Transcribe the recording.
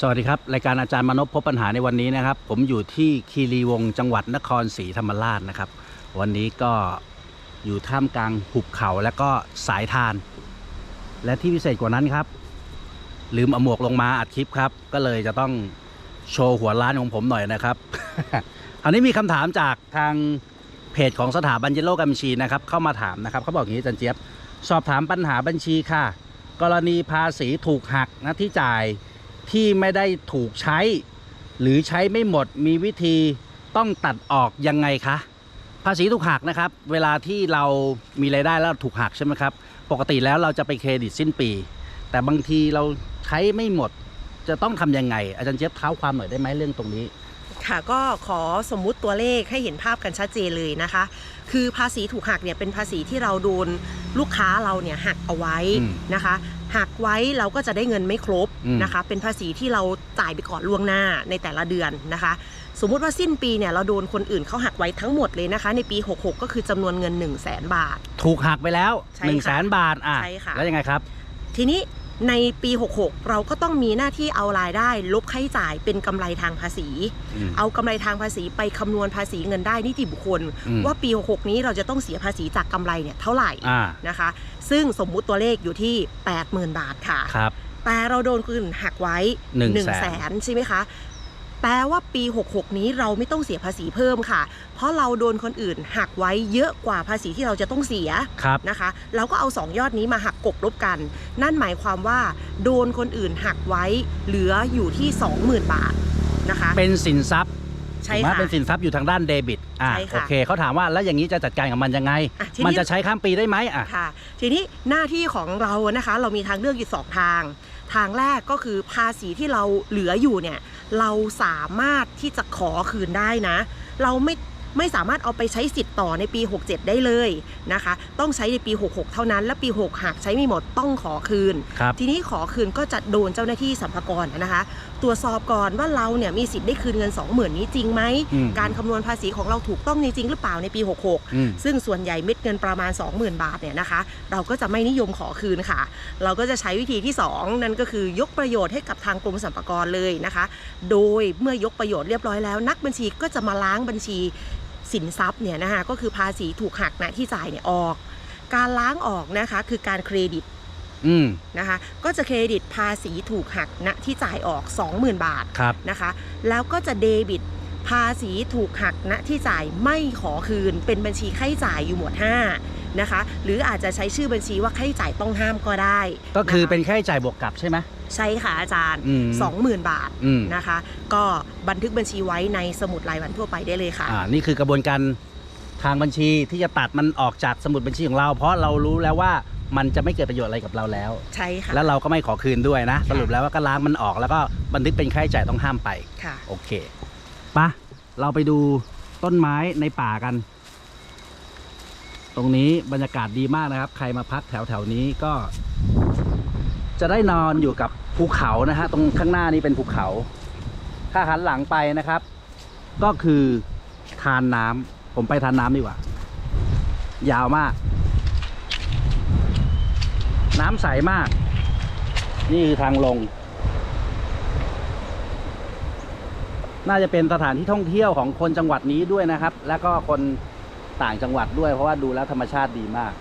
สวัสดีครับ รายการอาจารย์มนพพบปัญหาในวันนี้นะครับ ผมอยู่ที่คีรีวงจังหวัดนครศรีธรรมราชนะครับ วันนี้ก็อยู่ท่ามกลางหุบเขาและก็สายทาน และที่พิเศษกว่านั้นครับ ลืมเอาหมวกลงมาอัดคลิปครับ ก็เลยจะต้องโชว์หัวร้านของผมหน่อยนะครับอันนี้มีคำถามจากทางเพจของสถาบันเยลโลการบัญชีนะครับ เข้ามาถามนะครับเขาบอกอย่างนี้จันเจี๊ยบสอบถามปัญหาบัญชีค่ะ กรณีภาษีถูกหักนะที่จ่าย ที่ไม่ได้ถูกใช้ หรือใช้ไม่หมดมีวิธีต้องตัดออกยังไงคะภาษีถูกหักนะครับ เวลาที่เรามีรายได้แล้วถูกหักใช่ไหมครับ ปกติแล้วเราจะไปเครดิตสิ้นปี แต่บางทีเราใช้ไม่หมดจะต้องทำยังไง อาจารย์เจี๊ยบเท้าความหน่อยได้ไหมเรื่องตรงนี้ ค่ะก็ขอสมมุติตัวเลขให้เห็นภาพกันชัดเจนเลยนะคะ คือภาษีถูกหักเนี่ยเป็นภาษีที่เราโดนลูกค้าเราเนี่ยหักเอาไว้อืมนะคะ หักไว้เราก็จะได้เงินไม่ครบอืมนะคะ เป็นภาษีที่เราจ่ายไปก่อนล่วงหน้าในแต่ละเดือนนะคะ สมมุติว่าสิ้นปีเนี่ยเราโดนคนอื่นเขาหักไว้ทั้งหมดเลยนะคะ ในปี 66 ก็คือจำนวนเงิน 1 0 0 0 0แบาท ถูกหักไปแล้วใช่1นึ่งแสค่ะนบาทอะใช่ค่ะแล้วยังไงครับ ทีนี้ ในปี 66 เราก็ต้องมีหน้าที่เอารายได้ ลบค่าใช้จ่ายเป็นกำไรทางภาษีอืมเอากำไรทางภาษีไปคำนวณภาษีเงินได้นิติบุคคลอืมว่าปี 66 นี้เราจะต้องเสียภาษีจากกำไรเนี่ยเท่าไหร่อ่านะคะ ซึ่งสมมุติตัวเลขอยู่ที่ 80,000 บาทค่ะครับแต่เราโดนคนอื่นหักไว้หนึ่ง1 0 0 0 0แสแสนนใช่ไหมคะ แปลว่าปี 66 นี้เราไม่ต้องเสียภาษีเพิ่มค่ะ เพราะเราโดนคนอื่นหักไว้เยอะกว่าภาษีที่เราจะต้องเสียครับนะคะ เราก็เอา 2 ยอดนี้มาหักกบลบกัน นั่นหมายความว่า โดนคนอื่นหักไว้เหลืออยู่ที่ 20,000 บาทนะคะเป็นสินทรัพย์ใช่ถูกไหมค่ะเป็นสินทรัพย์อยู่ทางด้านเดบิตอ่าใช่ค่ะโอเคเขาถามว่าแล้วอย่างนี้จะจัดการกับมันยังไงอะทีนี้มันจะใช้ข้ามปีได้ไหมอะค่ะ ทีนี้หน้าที่ของเรานะคะ เรามีทางเลือกอยู่สองทาง ทางแรกก็คือภาษีที่เราเหลืออยู่เนี่ย เราสามารถที่จะขอคืนได้นะ เราไม่ ไม่สามารถเอาไปใช้สิทธิ์ต่อในปี 67 ได้เลยนะคะ ต้องใช้ในปี 66 เท่านั้น และปี 6 หากใช้ไม่หมดต้องขอคืนครับทีนี้ขอคืนก็จะโดนเจ้าหน้าที่สัมภากระนะคะ ตรวจสอบก่อนว่าเราเนี่ยมีสิทธิ์ได้คืนเงิน 20,000 นี้จริงไหมอืมการคำนวณภาษีของเราถูกต้องจริงหรือเปล่าในปี 66อืมซึ่งส่วนใหญ่เม็ดเงินประมาณ 20,000 บาทเนี่ยนะคะ เราก็จะไม่นิยมขอคืนค่ะ เราก็จะใช้วิธีที่ 2 นั่นก็คือยกประโยชน์ให้กับทางกรมสรรพากรเลยนะคะ โดยเมื่อยกประโยชน์เรียบร้อยแล้ว นักบัญชีก็จะมาล้างบัญชี สินทรัพย์เนี่ยนะคะก็คือภาษีถูกหักนะที่จ่ายเนี่ยออก การล้างออกนะคะคือการเครดิตอืมนะคะก็จะเครดิตภาษีถูกหักณที่จ่ายออก 20,000 บาทครับนะคะแล้วก็จะเดบิตภาษีถูกหักณที่จ่ายไม่ขอคืน เป็นบัญชีค่าใช้จ่ายอยู่หมวด5 นะคะ หรืออาจจะใช้ชื่อบัญชีว่าค่าใช้จ่ายต้องห้ามก็ได้ก็คือนะะเป็นค่าใช้จ่ายบวกกลับใช่ไหมใช่ค่ะอาจารย์ อืม 20,000 บาทอืม นะคะ ก็บันทึกบัญชีไว้ในสมุดรายวันทั่วไปได้เลยค่ะ อ่านี่คือกระบวนการทางบัญชีที่จะตัดมันออกจากสมุดบัญชีของเรา เพราะเรารู้แล้วว่ามันจะไม่เกิดประโยชน์อะไรกับเราแล้ว ใช่ค่ะแล้วเราก็ไม่ขอคืนด้วยนะ สรุปแล้วว่าก็ล้างมันออกแล้วก็บันทึกเป็นค่าใช้จ่ายต้องห้ามไป ค่ะ โอเคปะเราไปดูต้นไม้ในป่ากัน ตรงนี้บรรยากาศดีมากนะครับ ใครมาพักแถวแถวนี้ก็ จะได้นอนอยู่กับภูเขานะฮะตรงข้างหน้านี้เป็นภูเขา ถ้าหันหลังไปนะครับ ก็คือทานน้ำผมไปทานน้ำดีกว่า ยาวมาก น้ำใสมาก นี่คือทางลง น่าจะเป็นสถานที่ท่องเที่ยวของคนจังหวัดนี้ด้วยนะครับ แล้วก็คน ต่างจังหวัดด้วยเพราะว่าดูแล้วธรรมชาติดีมาก